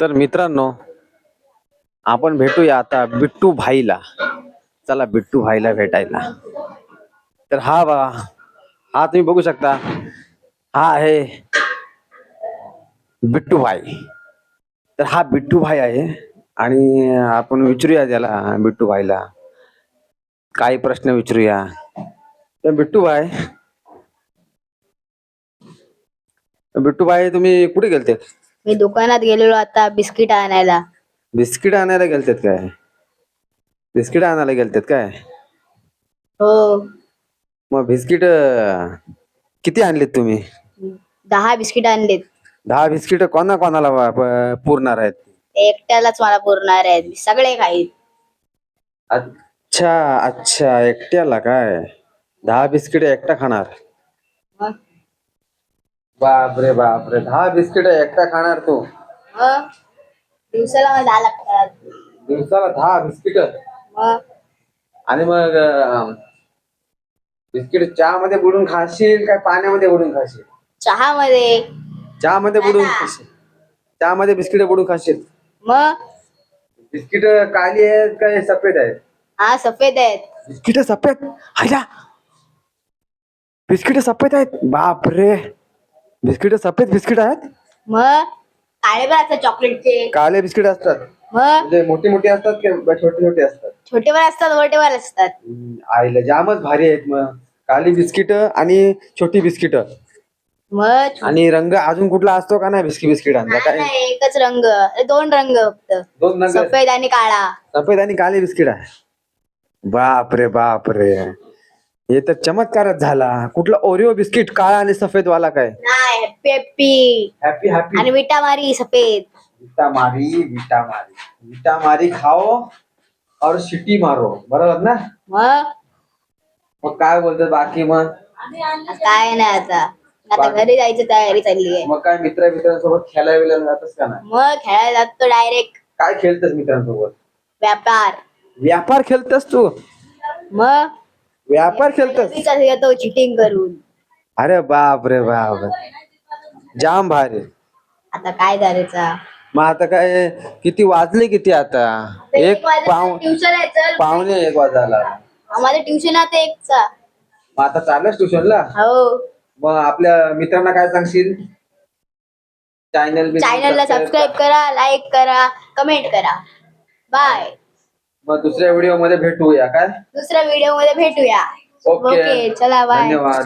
तर मित्रांनो आपण भेटूया आता बिट्टू भाईला. चला बिट्टू भाईला भेटायला. तर हा बा हा तुम्ही बघू शकता हा आहे बिट्टू भाई. तर हा बिट्टू भाई आहे आणि आपण विचारूया त्याला बिट्टू भाईला. काही प्रश्न विचारूया. तर बिट्टू भाई बिट्टू भाई तुम्ही कुठे गेलते? मी दुकानात गेलेलो आता बिस्किट आणायला. बिस्किट आणायला गेलतेत काय? बिस्किट आणायला गेलतेत काय? हो. मग बिस्किट किती आणलेत तुम्ही? दहा बिस्किट आणलेत. दहा बिस्किट कोणा कोणाला वा- प- पुरणार आहेत? ते एकट्यालाच मला पुरणार आहेत. मी सगळे खाईत अच्छा अच्छा एकट्याला काय? दहा बिस्किट एकटा खाणार. मग? बापरे बापरे. दहा बिस्किट एकटा खाणार तू. मग? दिवसाला मला दहा लागतात. दिवसाला दहा बिस्किट? मग? आणि मग अं, बिस्किट चहा मध्ये बुडून खाशील काय पाण्यामध्ये बुडून खाशील? चहा मध्ये चहा मध्ये बुडून खाशील. चहा मध्ये बिस्किट बुडून खाशील. मग? बिस्किट काली आहेत काय सफेद आहेत? हा सफेद आहेत. बिस्किट सफेद. हायला. बिस्किट सफेद आहेत. बापरे. बिस्किट सफेद बिस्किट आहेत? मग काळे पण असतात चॉकलेटचे. काळे बिस्किट असतात. मग म्हणजे मोठी मोठी असतात की छोटे छोटे असतात? छोटे पण असतात मोठे पण असतात. हम्म, आईला जामच भारी आहेत मग काली बिस्किट आणि छोटी बिस्किट. मग आणि रंग अजून कुठला असतो का नाही बिस्किट बिस्किटांचा? काय नाही, एकच रंग. अरे, दोन रंग फक्त. दोन रंग? आहेत. सफेद आणि काळा. सफेद आणि काळे बिस्किट. आहे बापरे बापरे. हे तर चमत्कारच झाला. कुठला ओरिओ बिस्किट काळा आणि सफेद वाला काय? नाही हॅप्पी हॅप्पी हॅपी हॅपी आणि विटा मारी सफेद. विटा मारी विटा मारी विटा मारी खाओ और शिटी मारो. बरोबर ना? मग? मग काय बोलतात बाकी मग? काय नाही आता. आता घरी जायची तयारी चालली आहे. मग काय मित्र मित्रांसोबत खेळायला बिलायला जातस का नाही? मग खेळायला जातो डायरेक्ट काय खेळतस मित्रांसोबत? व्यापार. व्यापार खेळतस तू? मग? व्यापार खेळतस? विचार येतो चिटिंग करून. अरे बाप रे बाप जाम भारी. आता काय करायचा? मग आता काय किती वाजले किती आता? एक पाव ट्युशन आहे चल. पावणे एक वाजायला. आम्हाला ट्युशन आता एकचा. मग आता चाललंस ट्युशनला हो. मग आपल्या मित्रांना काय सांगशील? चॅनल चॅनलला सबस्क्राईब करा लाईक करा कमेंट करा. बाय मग दुसऱ्या व्हिडिओमध्ये भेटूया काय? दुसऱ्या व्हिडिओमध्ये भेटूया. ओके ओके चला बाय धन्यवाद.